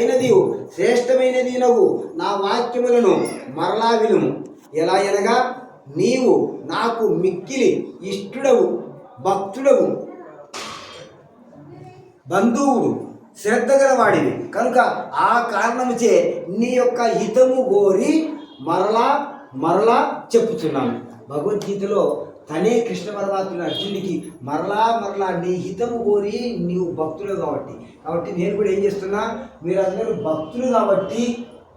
అయినది శ్రేష్టమైనది నవ్వు. నా వాక్యములను మరలా విలుము ఎలా అనగా నీవు నాకు మిక్కిలి ఇష్టుడవు భక్తుడవు బంధువుడు శ్రద్ధ గలవాడివి కనుక ఆ కారణముచే నీ యొక్క హితము కోరి మరలా మరలా చెప్పుచున్నాను. భగవద్గీతలో తనే కృష్ణ పరమాత్ముడు అర్జునుడికి మరలా మరలా నీ హితము కోరి నీవు భక్తులు కాబట్టి. కాబట్టి నేను కూడా ఏం చేస్తున్నా మీరందరూ భక్తులు కాబట్టి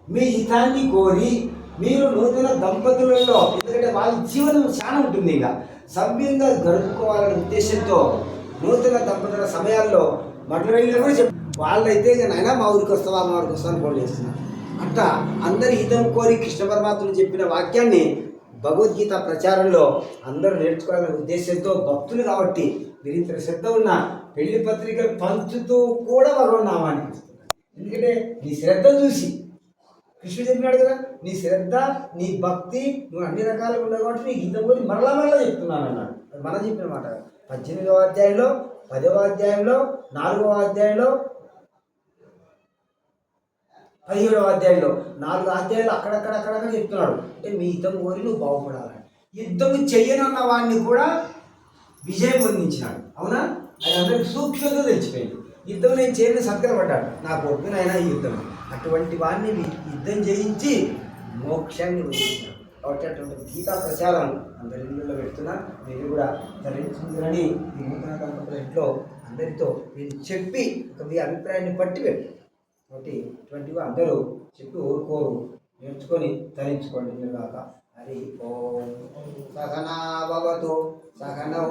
మీ హితాన్ని కోరి మీరు నూతన దంపతులలో ఎందుకంటే వాళ్ళ జీవనం చాలా ఉంటుంది ఇంకా. సభ్యంగా గడుపుకోవాలనే ఉద్దేశంతో నూతన దంపతుల సమయాల్లో మటలు వెళ్ళిన కూడా చెప్పు వాళ్ళైతే ఇక నాయన మా ఊరికి వస్తావా మా ఊరికి వస్తావా అని ఫోన్ చేస్తున్నారు అట్లా అందరి హితం కోరి కృష్ణ పరమాత్ముడు చెప్పిన వాక్యాన్ని భగవద్గీత ప్రచారంలో అందరూ నేర్చుకోవాలనే ఉద్దేశంతో భక్తులు కాబట్టి మీరు ఇంత శ్రద్ధ ఉన్న పెళ్ళి పత్రికలు పంచుతూ కూడా భగవన్ నామాన్ని ఎందుకంటే నీ శ్రద్ధ చూసి కృష్ణుడు చెప్పినాడు కదా నీ శ్రద్ధ నీ భక్తి నువ్వు అన్ని రకాలుగా ఉన్నావు కాబట్టి నీకు ఇంత పోయి మరలా మరలా చెప్తున్నాను అన్నాడు. అది మనం చెప్పిన మాట పద్దెనిమిదవ అధ్యాయంలో పదవ అధ్యాయంలో నాలుగవ అధ్యాయంలో పదిహేడవ అధ్యాయంలో నాలుగు అధ్యాయాలు అక్కడక్కడ అక్కడక్కడ చెప్తున్నాడు. అంటే మీ యుద్ధం కోరి నువ్వు బాగుపడాలని. యుద్ధము చెయ్యనన్న వాడిని కూడా విజయం పొందించినాడు. అవునా? అది అందరికి సూక్ష్మంగా తెలిసిపోయింది. యుద్ధం నేను చేయని సత్కరపడ్డాడు నాకు ఒప్పునైనా ఈ యుద్ధం? అటువంటి వాడిని యుద్ధం చేయించి మోక్షాన్ని పొందించాడు కాబట్టి అటువంటి గీతా ప్రచారం అందరి ఇళ్ళలో పెడుతున్నా. మీరు కూడా ధరించుకుందని ఈ నూతన దంపతుల ఇంట్లో అందరితో నేను చెప్పి ఒక మీ అభిప్రాయాన్ని పట్టి పెట్టు కాబట్టి ఇటువంటివి అందరూ చెప్పి ఊరుకోరు. నేర్చుకొని తరించుకోండి. మీరు కాక హరి ఓం. సహనా భవతు. సహన